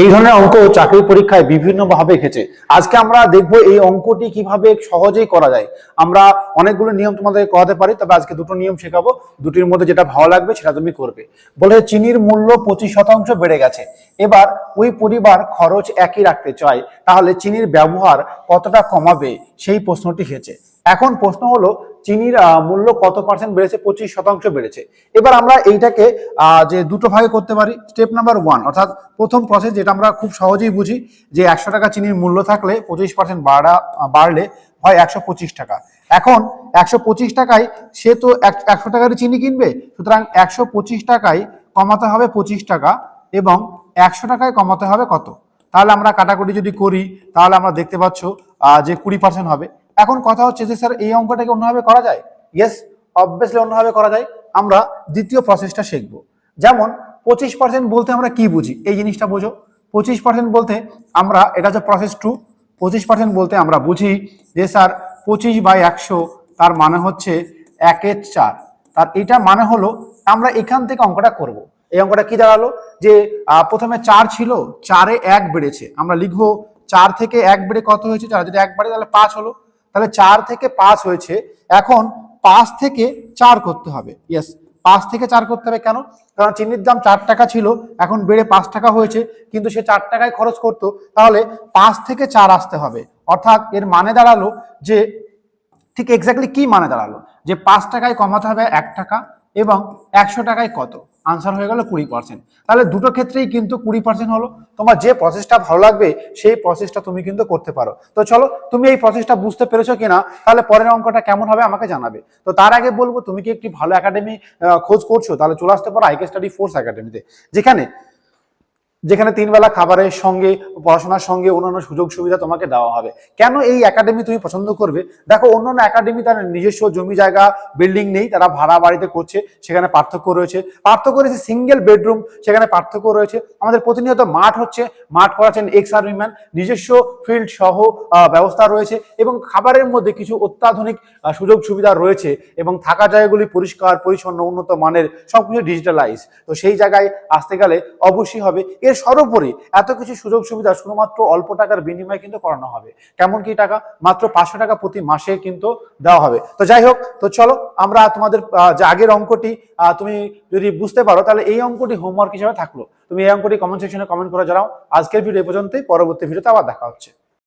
এই ধরনের অঙ্ক চাকরি পরীক্ষায় বিভিন্ন ভাবে এসেছে আজকে আমরা দেখব এই অঙ্কটি কীভাবে সহজেই করা যায়। আমরা অনেকগুলো নিয়ম তোমাদের করাতে পারি, তবে আজকে দুটো নিয়ম শেখাবো। দুটির মধ্যে যেটা ভালো লাগবে সেটা তুমি করবে। বলে চিনির মূল্য পঁচিশ শতাংশ বেড়ে গেছে। এবার ওই পরিবার খরচ একই রাখতে চায়, তাহলে চিনির ব্যবহার কতটা কমাবে সেই প্রশ্নটি এসেছে এখন প্রশ্ন হলো, চিনির মূল্য কত পার্সেন্ট বেড়েছে? পঁচিশ শতাংশ বেড়েছে। এবার আমরা এইটাকে যে দুটো ভাগে করতে পারি স্টেপ নাম্বার ওয়ান অর্থাৎ প্রথম প্রসেস যেটা আমরা খুব সহজেই বুঝি যে একশো টাকা চিনির মূল্য থাকলে পঁচিশ পার্সেন্ট বাড়া, বাড়লে হয় একশো পঁচিশ টাকা। এখন একশো পঁচিশ টাকায় সে তো এক- একশো টাকারই চিনি কিনবে, সুতরাং একশো পঁচিশ টাকায় কমাতে হবে পঁচিশ টাকা এবং একশো টাকায় কমাতে হবে কত? তাহলে আমরা কাটাকুটি যদি করি, তাহলে আমরা দেখতে পাচ্ছ যে কুড়ি পার্সেন্ট হবে। এখন কথা হচ্ছে যে, স্যার, এই অঙ্কটাকে অন্যভাবে করা যায়? ইয়েস অবভিয়াসলি অন্যভাবে করা যায়। আমরা দ্বিতীয় প্রসেসটা শিখব। যেমন পঁচিশ পার্সেন্ট বলতে আমরা কি বুঝি? এই জিনিসটা বোঝো। পঁচিশ পার্সেন্ট বলতে আমরা, এটা হচ্ছে প্রসেস টু পঁচিশ পার্সেন্ট বলতে আমরা বুঝি যে স্যার পঁচিশ বাই একশো তার মানে হচ্ছে একের চার। তার এটা মানে হলো আমরা এখান থেকে অঙ্কটা করব। এই অঙ্কটা কি দাঁড়াল? যে প্রথমে চার ছিল, চারে এক বেড়েছে। আমরা লিখব চার থেকে এক বেড়ে কত হয়েছে? চার, যদি এক বাড়ে তাহলে পাঁচ হলো। তাহলে চার থেকে পাঁচ হয়েছে। এখন পাঁচ থেকে চার করতে হবে। ইয়েস পাঁচ থেকে চার করতে হবে। কেন? কারণ চিনির দাম চার টাকা ছিল, এখন বেড়ে পাঁচ টাকা হয়েছে, কিন্তু সে চার টাকায় খরচ করত, তাহলে পাঁচ থেকে চার আসতে হবে। অর্থাৎ এর মানে দাঁড়াল যে, ঠিক এক্স্যাক্টলি কি মানে দাঁড়াল? যে পাঁচ টাকায় কমাতে হবে এক টাকা এবং একশো টাকায় কত? আনসার হয়ে গেল কুড়ি পার্সেন্ট তাহলে দুটো ক্ষেত্রেই কিন্তু কুড়ি পার্সেন্ট হলো। তোমার যে প্রসেসটা ভালো লাগবে, সেই প্রসেসটা তুমি কিন্তু করতে পারো। তো চলো, তুমি এই প্রসেসটা বুঝতে পেরেছ কিনা, তাহলে পরের অঙ্কটা কেমন হবে আমাকে জানাবে। তো তার আগে বলব, তুমি কি একটি ভালো একাডেমি খোঁজ করছ? তাহলে চলে আসতে পারো আইকে স্টাডি ফোর্স একাডেমিতে যেখানে যেখানে তিন বেলা খাবারের সঙ্গে, পড়াশোনার সঙ্গে অন্যান্য সুযোগ সুবিধা তোমাকে দেওয়া হবে। কেন এই একাডেমি তুমি পছন্দ করবে? দেখো, অন্যান্য একাডেমি তার নিজস্ব জমি জায়গা বিল্ডিং নেই, তারা ভাড়া বাড়িতে করছে, সেখানে পার্থক্য রয়েছে। পার্থক্য রয়েছে সিঙ্গেল বেডরুম সেখানে পার্থক্য রয়েছে। আমাদের প্রতিনিয়ত মাঠ হচ্ছে, মাঠ করাচ্ছেন এক্স আর্মিম্যান নিজস্ব ফিল্ড সহ ব্যবস্থা রয়েছে এবং খাবারের মধ্যে কিছু অত্যাধুনিক সুযোগ সুবিধা রয়েছে এবং থাকা জায়গাগুলি পরিষ্কার, পরিচ্ছন্ন, উন্নত মানের, সবকিছু ডিজিটালাইজ তো সেই জায়গায় আসতে গেলে অবশ্যই হবে। এর সর্বোপরি এত কিছু সুযোগ সুবিধা শুধুমাত্র অল্প টাকার বিনিময়ে কিন্তু করানো হবে। কেমন কি টাকা? মাত্র পাঁচশো টাকা প্রতি মাসে কিন্তু দেওয়া হবে। তো যাই হোক, তো চলো আমরা তোমাদের যে আগের অঙ্কটি তুমি যদি বুঝতে পারো, তাহলে এই অঙ্কটি হোমওয়ার্ক হিসেবে থাকল। তুমি এই অঙ্কটি কমেন্ট সেকশনে কমেন্ট করে জানাও। আজকের ভিডিও পর্যন্তই। পরবর্তী ভিডিওতে আবার দেখা হচ্ছে।